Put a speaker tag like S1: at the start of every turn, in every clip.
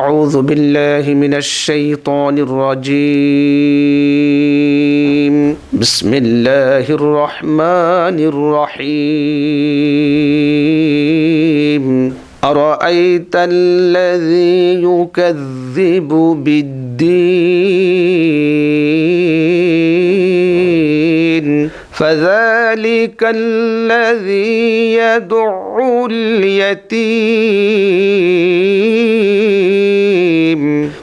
S1: أعوذ بالله من الشيطان الرجيم. بسم الله الرحمن الرحيم. أرأيت الذي يكذب بالدين؟ فذلك الذي يدع اليتيم.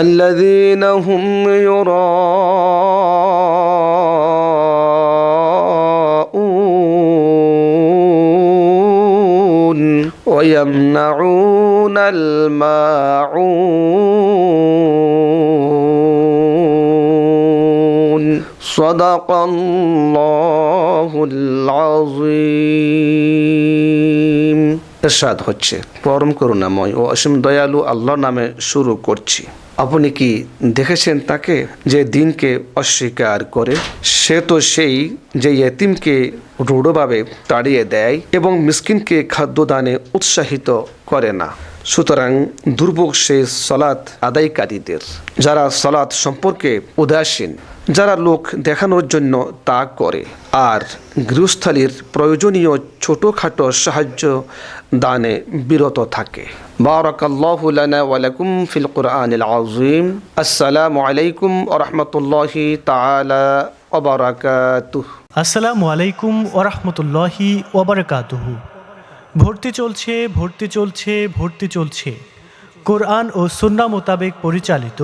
S1: الذين هم يراءون ويمنعون الماعون. صدق الله العظيم. এরশাদ হচ্ছে। পরম করুণাময় ও অসীম দয়ালু আল্লাহর নামে শুরু করছি। আপনি কি দেখেছেন তাকে? যে দিনকে অস্বীকার করে, সে তো সেই যে এতিমকে রূঢ়ভাবে তাড়িয়ে দেয় এবং মিসকিনকে খাদ্যদানে উৎসাহিত করে না। সুতরাং দুর্ভোগ সে সলাৎ আদায়কারীদের, যারা সলাৎ সম্পর্কে উদাসীন। যারা লোক দেখানোর জন্য তা করে। আর গৃহস্থালির প্রয়োজনীয় ছোটোখাটো সাহায্য দানে বিরত থাকে। বারাকাল্লাহু ফিল কুরআন আযীম। আসসালামু আলাইকুম ওয়া রাহমাতুল্লাহি তাআলা ওয়া বারাকাতুহু।
S2: আসসালামু আলাইকুম ওয়া রাহমাতুল্লাহি ওয়া বারাকাতুহু। ভর্তি চলছে ভর্তি চলছে ভর্তি চলছে। কোরআন ও সুন্না মোতাবেক পরিচালিত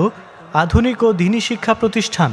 S2: আধুনিক ও দিনী শিক্ষা প্রতিষ্ঠান।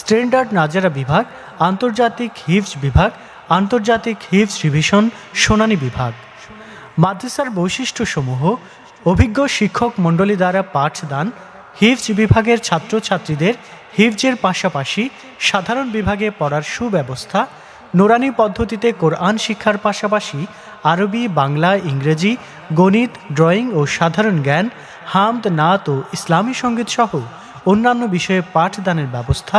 S2: স্ট্যান্ডার্ড নাজারা বিভাগ, আন্তর্জাতিক হিফজ বিভাগ, আন্তর্জাতিক হিফজ রিভিশন সোনানি বিভাগ। মাদ্রাসার বৈশিষ্ট্যসমূহ, অভিজ্ঞ শিক্ষক মণ্ডলী দ্বারা পাঠদান, হিফজ বিভাগের ছাত্রছাত্রীদের হিফজের পাশাপাশি সাধারণ বিভাগে পড়ার সুব্যবস্থা, নোরানি পদ্ধতিতে কোরআন শিক্ষার পাশাপাশি আরবি, বাংলা, ইংরেজি, গণিত, ড্রয়িং ও সাধারণ জ্ঞান, হামদ, নাত ও ইসলামী সংগীত সহ অন্যান্য বিষয়ে পাঠদানের ব্যবস্থা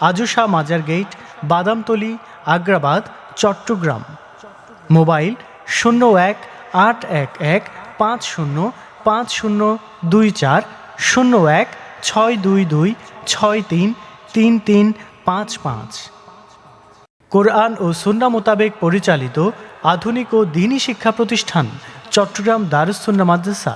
S2: আজুশা মাজার গেট বাদামতলি, আগ্রাবাদ, চট্টগ্রাম। মোবাইল শূন্য এক আট এক এক পাঁচ শূন্য পাঁচ শূন্য দুই চার শূন্য এক ছয় দুই দুই ছয় তিন তিন তিন পাঁচ পাঁচ। কোরআন ও সুন্না মোতাবেক পরিচালিত আধুনিক ও দিনী শিক্ষা প্রতিষ্ঠান চট্টগ্রাম দারুসুন্না মাদ্রাসা।